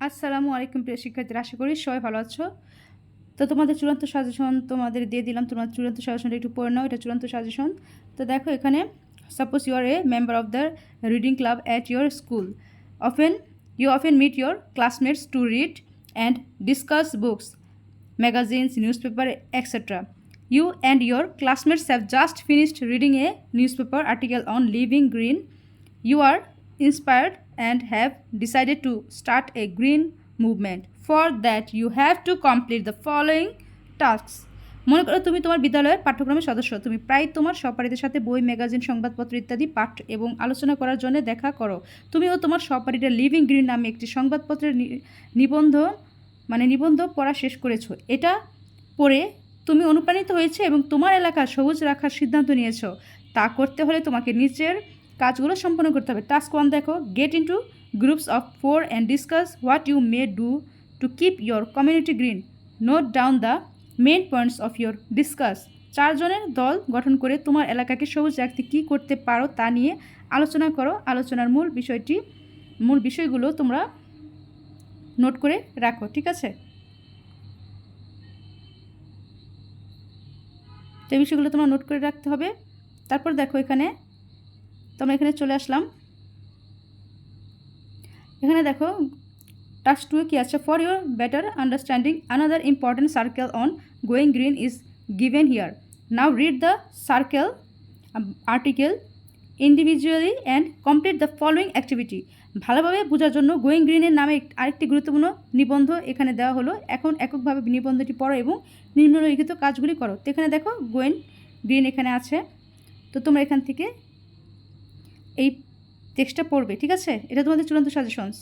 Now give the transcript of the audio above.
আসসালামু আলাইকুম প্রিয় শিক্ষার্থীরা আশা করি সবাই ভালো আছো। তো তোমাদের চূড়ান্ত সাজেশন তোমাদের দিয়ে দিলাম তোমার চূড়ান্ত সাজেশনটা একটু পড়ে নাও এটা চূড়ান্ত সাজেশন তো দেখো এখানে suppose you are a member of the reading club at your school often you often meet your classmates to read and discuss books magazines, newspaper, etc. You and your classmates have just finished a newspaper article on living green you are inspired and have decided to start a green movement. For that, you have to complete the following tasks. মনে করো তুমি তোমার বিদ্যালয়ের পাঠ্যক্রমের সদস্য তুমি প্রায় তোমার সহপাঠীদের সাথে বই ম্যাগাজিন সংবাদপত্র ইত্যাদি পাঠ এবং আলোচনা করার জন্য দেখা করো তুমি ও তোমার সহপাঠীরা লিভিং গ্রিন নামে একটি সংবাদপত্রের নিবন্ধ মানে নিবন্ধ পড়া শেষ করেছ এটা পড়ে তুমি অনুপ্রাণিত হয়েছে এবং তোমার এলাকা সবুজ রাখার সিদ্ধান্ত নিয়েছো তা করতে হলে তোমাকে নিচের কাজগুলো সম্পন্ন করতে হবে। টাস্ক ওয়ান দেখো get into groups of four and discuss what you may do to keep your community green note down the main points of your discuss চারজনের দল গঠন করে তোমার এলাকাকে সবুজ রাখতে কী করতে পারো তা নিয়ে আলোচনা করো। আলোচনার মূল বিষয়টি, মূল বিষয়গুলো তোমরা নোট করে রাখো, ঠিক আছে? তো বিষয়গুলো তোমার নোট করে রাখতে হবে। তারপর দেখো এখানে তোমরা এখানে চলে আসলাম। এখানে দেখো টাস্ক টু কি আছে? For your better understanding another important circle on going green is given here now read the circle article individually and complete the following activity ভালোভাবে বোঝার জন্য গোয়িং গ্রিনের নামে আরেকটি গুরুত্বপূর্ণ নিবন্ধ এখানে দেওয়া হলো। এখন এককভাবে নিবন্ধটি পড়ো এবং নিম্নলিখিত কাজগুলি করো। তো এখানে দেখো গোয়েন গ্রিন এখানে আছে। তো তোমরা এখান থেকে এই টেক্সটটা পড়বে ঠিক আছে? এটা তোমাদের চূড়ান্ত সাজেশনস